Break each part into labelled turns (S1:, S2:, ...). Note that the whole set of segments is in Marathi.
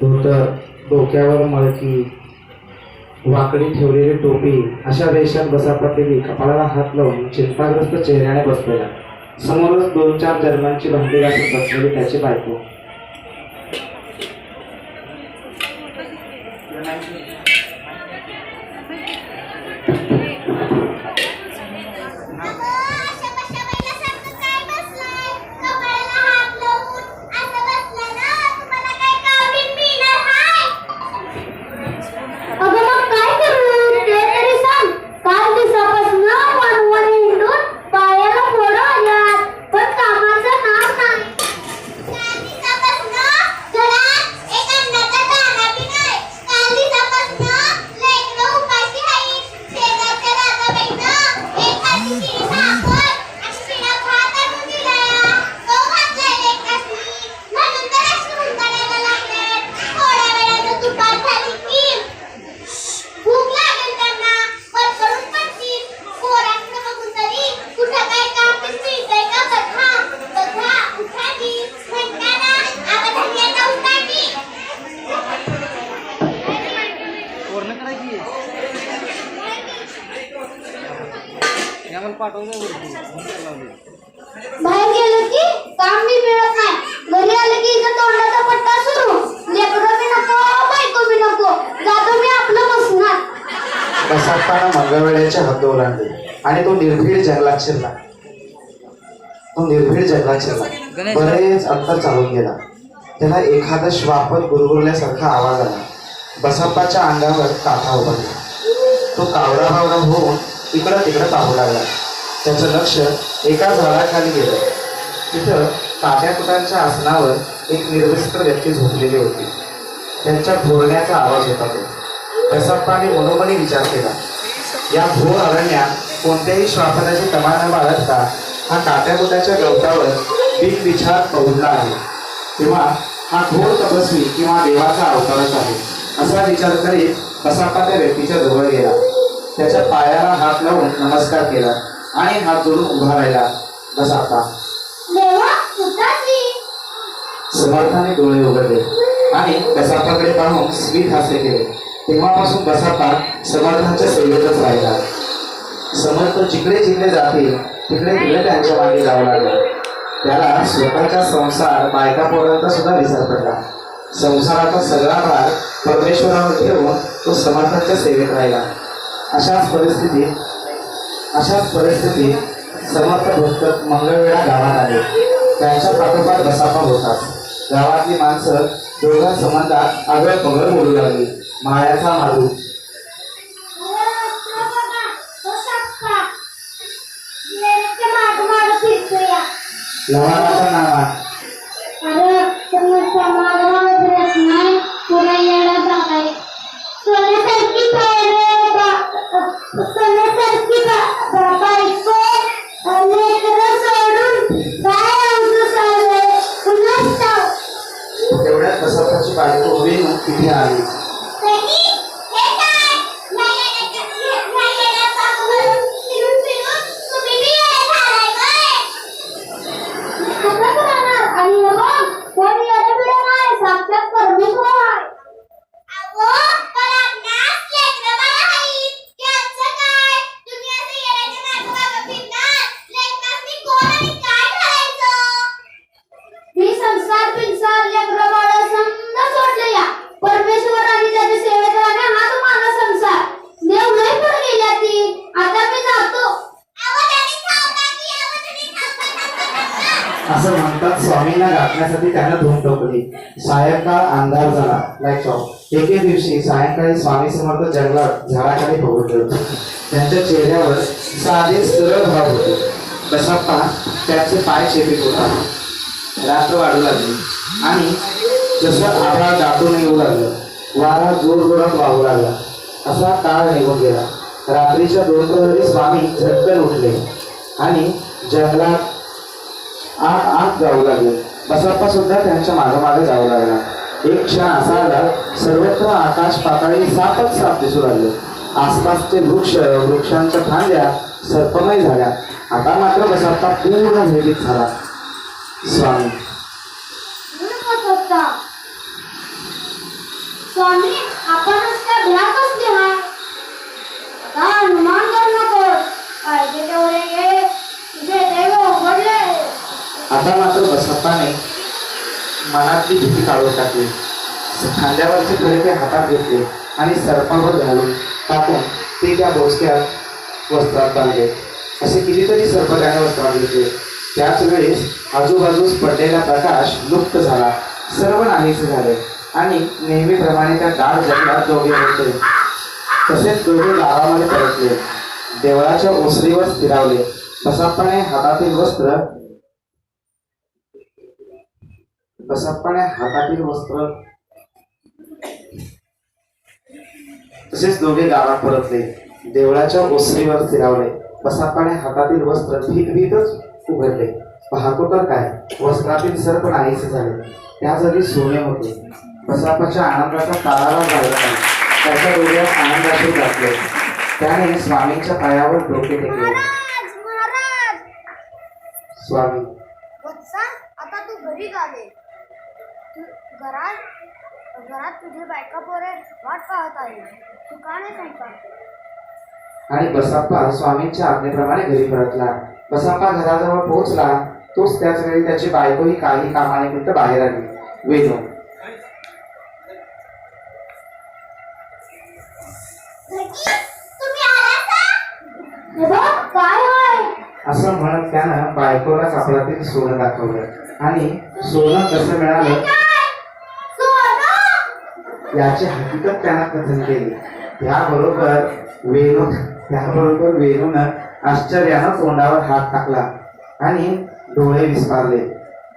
S1: धोतर डोक्यावर मळकी वाकडी ठेवलेली टोपी अशा वेशात बसापलेली कपाळाला हात लावून चिंताग्रस्त चेहऱ्याने बसलेला. समोरच दोन चार जर्मांची भांडी घासून बसलेली त्याची बायको.
S2: बाहेर गेलो की काम बी मिळत नाही. घरी आलं की इथं तोंडाचा पट्टा सुरू. लेकरं बी नको बायको बी नको. जातो मी आपलं बसणार.
S1: बसापताना मंगळवेळेचे हद्द ओलांडले आणि तो निर्भीड जंगलात शिरला. तो निर्भीड जंगलात शिरला. बरेच अंतर चालून गेला. त्याला एखादा श्वापत गुरगुरल्यासारखा आवाज आला. बसाप्पाच्या अंगावर काथा उभारला. तो कावरा बावरा होऊन इकडं तिकडं पाहू लागला. त्याचं लक्ष एका झाडाखाली गेलं. तिथं ताट्या कुटांच्या आसनावर एक निर्विस्त्र व्यक्ती झोपलेली होती. त्यांच्या घोरण्याचा आवाज होता तो. बसप्पाने मनोमनी विचार केला. या घोर अरण्यात कोणत्याही श्वासनाची तमा न बाळगता हा काट्याकुट्याच्या गवतावर बिनविचार पडला आहे. तेव्हा हा घोर तपस्वी किंवा देवाचा अवतारच आहे असा विचार करीत कसाप्पा त्या व्यक्तीच्या जवळ गेला. त्याच्या पायाला हात लावून नमस्कार केला. आणि हात जोडून उभा राहिला.
S2: देवा सुताची
S1: समर्थाने डोळे उघडले. आणि बसापाकडे पाहून स्मित हास्य केले. तेव्हापासून बसापा समर्थांच्या सेवेतच राहिला. समर्थ जिकडे जिकडे जातील तिकडे तिकडे त्यांच्या मागे जावं लागला. त्याला स्वतःचा संसार बायका पोरांचा सुद्धा विसर पडला संसाराचा सगळा भार परमेश्वरावर ठेवून तो समर्थांच्या सेवेत राहिला. अशाच परिस्थितीत अशाच परिस्थितीत समर्थ भक्त मंगळवेळा गावात आले त्यांच्या पाठोपाठ बसापा होतात. गावातली माणसं दोघा संबंधात आगळ पगळ बोलू लागली. मायाचा मारू लहानाचा नावा बसापाची बायको वेणू राखण्यासाठी गाठण्यासाठी त्यानं धूम टोकली सायंकाळ अंधार झाला. लाइट ऑफ एके दिवशी सायंकाळी स्वामी समर्थ जंगलात झाडाखाली पोहोचले होते. त्यांच्या चेहऱ्यावर साधे सरळ भाव होते. बसप्पा त्याचे पाय चेपीत होता. रात्र वाढू लागली. आणि जसं आभाळ दाटून येऊ लागलं वारा जोर जोरात वाहू लागला. असा काळ निघून गेला. रात्रीच्या दोन प्रहरी स्वामी झटकन उठले आणि जंगलात आत आत जाऊ लागले. बसप्पा सुद्धा त्यांच्या मागोमागे जाऊ लागला. एक क्षण असा आला सर्वत्र आकाश पाताळी सापच साप दिसू लागले. आसपासचे वृक्ष वृक्षांच्या फांद्या सर्पमय झाल्या. आता मात्र बसप्पा पूर्ण भयभीत झाला. स्वामी.
S2: स्वामी आपणच त्या भ्यात असले हाय आता अनुमान करू. नको पाहिजे तेवढे घे तुझे देव उघडले
S1: आता मात्र बसप्पाने मनातली भीती काढून टाकली. खांद्यावरचे खडे ते हातात घेतले आणि सर्पावर घालून टाकून ते त्या बोचक्यात वस्त्रात बांधले. असे कितीतरी सर्प त्याने वस्त्रात घेतले. त्याच वेळेस आजूबाजूस पडलेला प्रकाश लुप्त झाला. सर्व नाहीसे झाले आणि नेहमीप्रमाणे त्या गाढ जंगलात दोघे होते. तसेच दोघे गावामध्ये परतले. देवळाच्या ओसरीवर स्थिरावले. बसाप्पाने हातातील वस्त्र बसप्पाने हातातील वस्त्र. तसेच दोघे गावात परतले. देवळाच्या ओसरीवर स्थिरावले बसाप्पाने हातातील वस्त्र भीत भीतच उघडले. पाहतो तर काय? वस्त्रातील सर्प नाहीसे झाले. त्या जागी सोने होते. बसाप्पाच्या आनंदाचा ताराला झाला नाही. त्याच्या डोळ्यात आनंदाचे घातले त्याने स्वामींच्या पायावर डोके टेकले. स्वामी.
S2: आता तू घरी घरात घरात तुझे बायका पोरे वाट पाहत आहे. तू का नाही सांगता
S1: आणि बसाप्पा स्वामींच्या आज्ञेप्रमाणे घरी परतला. बसाप्पा घराजवळ पोहोचला. तोच त्याच वेळी त्याची बायकोही काही कामानिमित्त बाहेर आली.
S2: हे होय?
S1: असं म्हणत त्यानं बायकोला कापडातील सोनं दाखवलं. आणि सोनं कसं मिळालं याची हकीकत त्यांना कथन केली. त्याबरोबर वेणू त्याबरोबर वेणूनं आश्चर्यानं तोंडावर हात टाकला आणि डोळे विस्पारले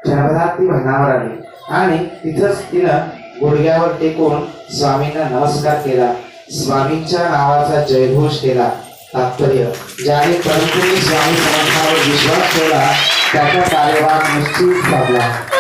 S1: क्षणभरात ती भनावर आली आणि तिथंच तिनं गुडघ्यावर टेकून स्वामींना नमस्कार केला. स्वामींच्या नावाचा जयघोष केला. तात्पर्य ज्याने परंतु स्वामी समर्थावर विश्वास ठेवला त्याचा कार्यभार निश्चित साधला.